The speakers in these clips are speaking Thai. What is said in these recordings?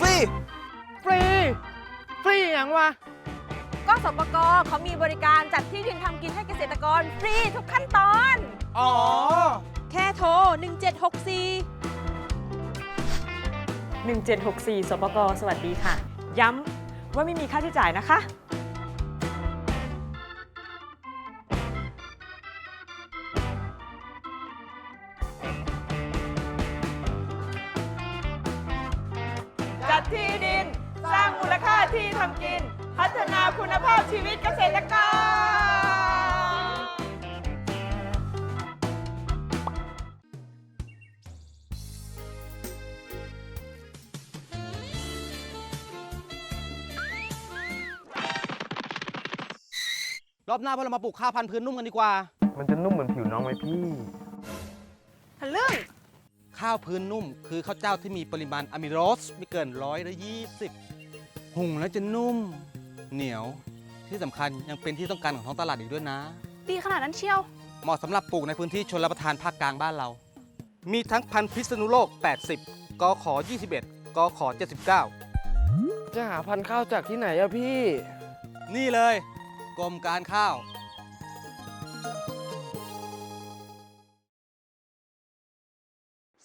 ฟรีฟรีฟรีอย่างวะก็สปกเขามีบริการจัดที่ดินทำกินให้เกษตรกรฟรีทุกขั้นตอน อ๋อ แค่โทร 1764 1764 สปกสวัสดีค่ะ ย้ำว่าไม่มีค่าใช้จ่ายนะคะ จัดที่ดิน สร้างมูลค่าที่ทำกิน พัฒนาคุณภาพชีวิตเกษตรกร รอบหน้าพวกเรามาปลูกข้าวพันธุ์พื้นนุ่มกันดีกว่า มันจะนุ่มเหมือนผิวน้องไหมพี่ทะลึ่ง ข้าวพื้นนุ่ม คือข้าวเจ้าที่มีปริมาณอะมิโรสไม่เกินร้อยละยี่สิบหุงแล้วจะนุ่ม เหนียวที่สำคัญยังเป็นที่ต้องการของท้องตลาดอีกด้วยนะ ดีขนาดนั้นเชียว เหมาะสำหรับปลูกในพื้นที่ชนรับประทานภาคกลางบ้านเรา มีทั้งพันธุ์พิษณุโลก 80กขอ21กขอ79 จะหาพันธุ์ข้าวจากที่ไหนอะพี่ นี่เลย กรมการข้าว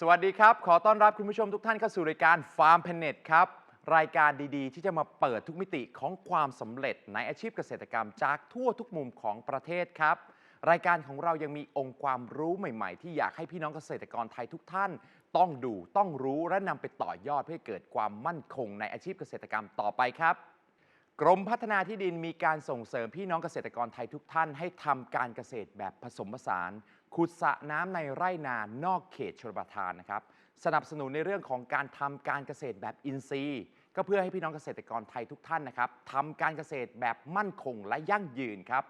สวัสดีครับ ขอต้อนรับคุณผู้ชมทุกท่านเข้าสู่รายการ Farm Planet ครับ รายการดีๆ ที่จะมาเปิดทุกมิติของความสำเร็จในอาชีพเกษตรกรรมจากทั่วทุกมุมของประเทศครับ รายการของเรายังมีองค์ความรู้ใหม่ๆ ที่อยากให้พี่น้องเกษตรกรไทยทุกท่าน ต้องดูต้องรู้และนำไปต่อยอดเพื่อเกิดความมั่นคงในอาชีพเกษตรกรรมต่อไปครับ กรมพัฒนาที่ดินมีการส่งเสริมพี่น้องเกษตรกรไทยทุกท่านให้ทำการเกษตรแบบผสมผสาน ขุดสระน้ำในไร่นานอกเขตชลประทานนะครับ สนับสนุนในเรื่องของการทำการเกษตรแบบอินทรีย์ ก็เพื่อให้พี่น้องเกษตรกรไทยทุกท่านนะครับทำการเกษตรแบบมั่นคงและยั่งยืนครับ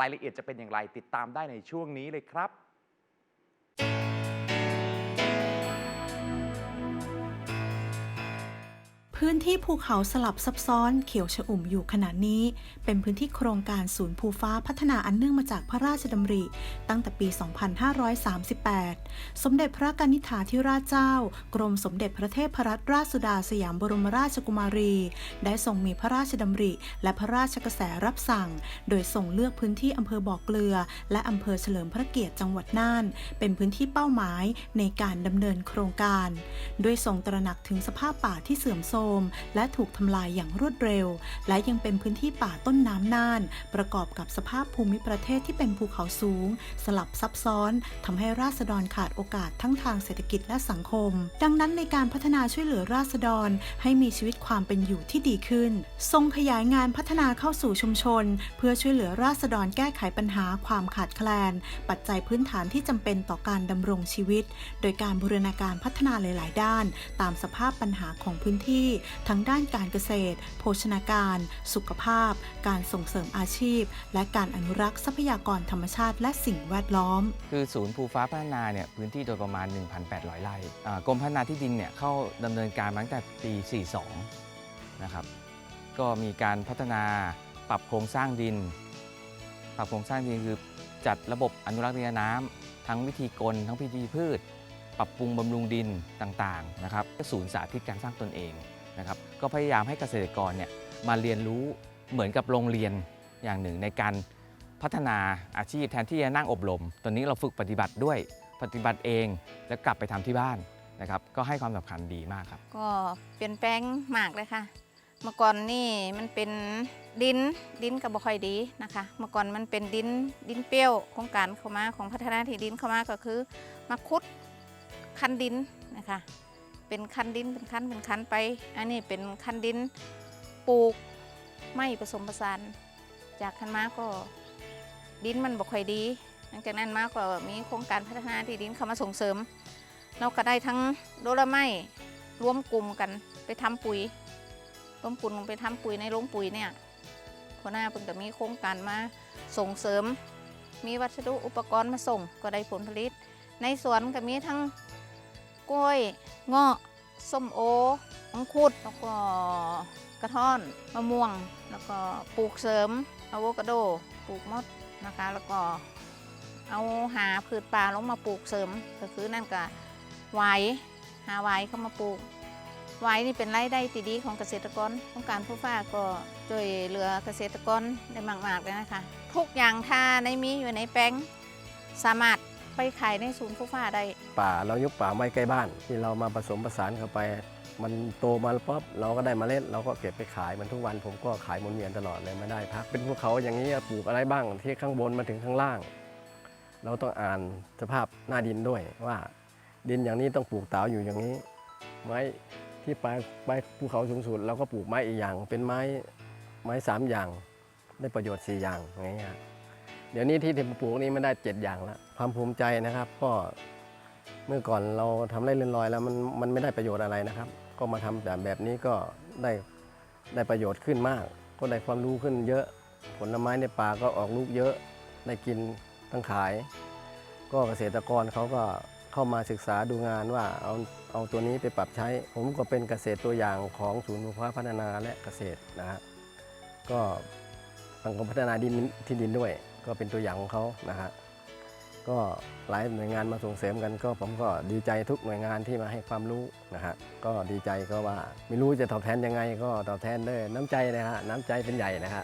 รายละเอียดจะเป็นอย่างไรติดตามได้ในช่วงนี้เลยครับ พื้นที่ภูเขาสลับซับซ้อนเขียวชอุ่มอยู่ขณะนี้ เป็นพื้นที่โครงการศูนย์ภูฟ้าพัฒนาอันเนื่องมาจากพระราชดำริ ตั้งแต่ปี 2538 สมเด็จพระกนิษฐาธิราชเจ้า กรมสมเด็จพระเทพรัตนราชสุดาสยามบรมราชกุมารี ได้ทรงมีพระราชดำริ และพระราชกระแสรับสั่ง โดยส่งเลือกพื้นที่อำเภอบ่อเกลือ และอำเภอเฉลิมพระเกียรติจังหวัดน่าน เป็นพื้นที่เป้าหมายในการดำเนินโครงการโดยทรงตระหนักถึงสภาพป่าที่เสื่อมโทรมและถูกทำลายอย่างรวดเร็ว และยังเป็นพื้นที่ป่าต้นน้ำน่าน ประกอบกับสภาพภูมิประเทศที่เป็นภูเขาสูง สลับซับซ้อนทำให้ราษฎรขาดโอกาสทั้งทางเศรษฐกิจและสังคม ดังนั้นในการพัฒนาช่วยเหลือราษฎรให้มีชีวิตความเป็นอยู่ที่ดีขึ้น ทรงขยายงานพัฒนาเข้าสู่ชุมชน เพื่อช่วยเหลือราษฎรแก้ไขปัญหาความขาดแคลน ปัจจัยพื้นฐานที่จำเป็นต่อการดำรงชีวิต โดยการบูรณาการพัฒนาหลาย ๆ ด้าน ตามสภาพปัญหาของพื้นที่ทั้งด้านการเกษตร โภชนาการ สุขภาพ การส่งเสริมอาชีพ และการอนุรักษ์ทรัพยากรธรรมชาติ และสิ่งแวดล้อม คือศูนย์ภูฟ้าพัฒนาเนี่ยพื้นที่โดยประมาณ 1,800 ไร่อ่ากรมพัฒนาที่ดินเนี่ยเข้าดำเนินการมาตั้งแต่ปี 42 นะครับ ก็มีการพัฒนาปรับโครงสร้างดิน ปรับโครงสร้างดินคือจัดระบบอนุรักษ์นิรน้ำทั้งวิธีกลทั้งพิธีพืช ปรับปรุงบำรุงดินต่างๆนะครับศูนย์สาธิตการสร้างตนเอง นะครับก็พยายามให้เกษตรกรเนี่ยมาเรียนรู้เหมือนกับโรงเรียนอย่างหนึ่งในการพัฒนาอาชีพแทนที่จะนั่งอบรม ตอนนี้เราฝึกปฏิบัติด้วยปฏิบัติเองแล้วกลับไปทำที่บ้านนะครับก็ให้ความสำคัญดีมากครับ ก็เปลี่ยนแปลงมากเลยค่ะ เมื่อก่อนนี่มันเป็นดินดินก็บ่ค่อยดีนะคะ เมื่อก่อนมันเป็นดินดินเปรี้ยวโครงการเข้ามาของพัฒนาที่ดินเข้ามาก็คือมาคุดคันดินนะคะ เป็นคันดินเป็นคันเป็นคันไป อันนี้เป็นคันดินปลูกไม่ผสมผสาน จากคันมาก็ดินมันบ่ค่อยดี หลังจากนั้นมาก็มีโครงการพัฒนาที่ดินเข้ามาส่งเสริม เราก็ได้ทั้งโดลไม้รวมกลุ่มกันไปทำปุ๋ยรวมกลุ่มไปทำปุ๋ยในโรงปุ๋ยเนี่ยหัวหน้าเพิ่งจะมีโครงการมาส่งเสริม มีวัสดุอุปกรณ์มาส่งก็ได้ผลผลิต ในสวนก็มีทั้ง กล้วยเงาะส้มโอมังคุดแล้วก็กระท่อนมะม่วง แล้วก็ปลูกเสริมอะโวคาโดปลูกมดนะคะ แล้วก็เอาหาพืชป่าลงมาปลูกเสริมก็คือนั่นก็หวายหาหวายเข้ามาปลูกหวายนี่เป็นรายได้ที่ดีของเกษตรกรต้องการผู้ฟ้าก็ช่วยเหลือเกษตรกรได้มากๆเลยนะคะ ทุกอย่างถ้าในมีอยู่ในแปลงสามารถ ไปขายในศูนย์ผู้ฟ้าได้ ป่าเรายกป่าไม้ใกล้บ้าน ที่เรามาผสมผสานเข้าไป มันโตมาแล้วปั๊บเราก็ได้เมล็ดเราก็เก็บไปขายมันทุกวันผมก็ขายหมุนเวียนตลอดเลยไม่ได้พักเป็นภูเขาอย่างนี้ปลูกอะไรบ้างที่ข้างบนมาถึงข้างล่าง เราต้องอ่านสภาพหน้าดินด้วยว่า ดินอย่างนี้ต้องปลูกเตาอยู่อย่างนี้ ไม้ที่ปลายปลายภูเขาสูงสุดเราก็ปลูกไม้อีกอย่าง เป็นไม้ไม้สามอย่าง ได้ประโยชน์สี่อย่างอย่างเงี้ย เดี๋ยวนี้ที่ที่ปลูกนี้มันได้เจ็ดอย่างแล้วความภูมิใจนะครับ ก็เมื่อก่อนเราทำไร่เรือนลอยแล้วมันมันไม่ได้ประโยชน์อะไรนะครับ ก็มาทำแบบแบบนี้ก็ได้ได้ประโยชน์ขึ้นมาก ก็ได้ความรู้ขึ้นเยอะ ผลไม้ในป่าก็ออกลูกเยอะได้กินทั้งขาย ก็เกษตรกรเขาก็เข้ามาศึกษาดูงานว่าเอาเอาตัวนี้ไปปรับใช้ ผมก็เป็นเกษตรตัวอย่างของศูนย์บุพพัฒนาและเกษตรนะฮะก็ทางกรมพัฒนาดินที่ดินด้วย ก็เป็นตัวอย่างของเขานะฮะก็หลายหน่วยงานมาส่งเสริมกันก็ผมก็ดีใจทุกหน่วยงานที่มาให้ความรู้นะฮะก็ดีใจก็ว่าไม่รู้จะตอบแทนยังไง ก็ตอบแทนด้วยน้ำใจนะฮะน้ำใจเป็นใหญ่นะฮะ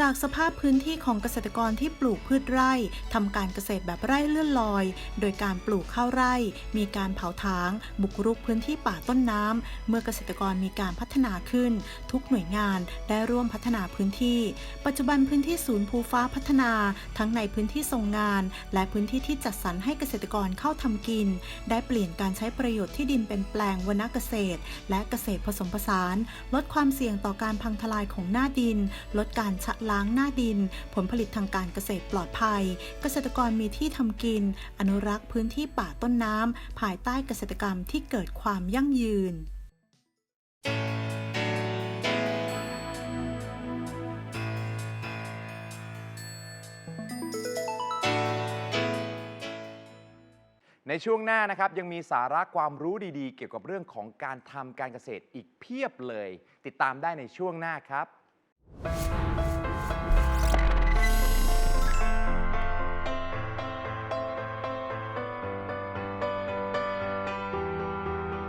จากสภาพพื้นที่ของเกษตรกรที่ปลูกพืชไร่ทำการเกษตรแบบไร่เลื่อนลอย โดยการปลูกข้าวไร่ มีการเผาถาง บุกรุกพื้นที่ป่าต้นน้ำเมื่อเกษตรกรมีการพัฒนาขึ้น ทุกหน่วยงานได้ร่วมพัฒนาพื้นที่ ปัจจุบันพื้นที่ศูนย์ภูฟ้าพัฒนา ทั้งในพื้นที่ทรงงาน และพื้นที่ที่จัดสรรให้เกษตรกรเข้าทำกิน ได้เปลี่ยนการใช้ประโยชน์ที่ดินเป็นแปลงวนาเกษตร และเกษตรผสมผสาน ลดความเสี่ยงต่อการพังทลายของหน้าดิน ลดการชะล้างหน้าดิน ผลผลิตทางการเกษตรปลอดภัย เกษตรกรมีที่ทำกิน อนุรักษ์พื้นที่ป่าต้นน้ำ ภายใต้เกษตรกรรมที่เกิดความยั่งยืนในช่วงหน้านะครับยังมีสาระความรู้ดีๆ เกี่ยวกับเรื่องของการทำการเกษตรอีกเพียบเลย ติดตามได้ในช่วงหน้าครับ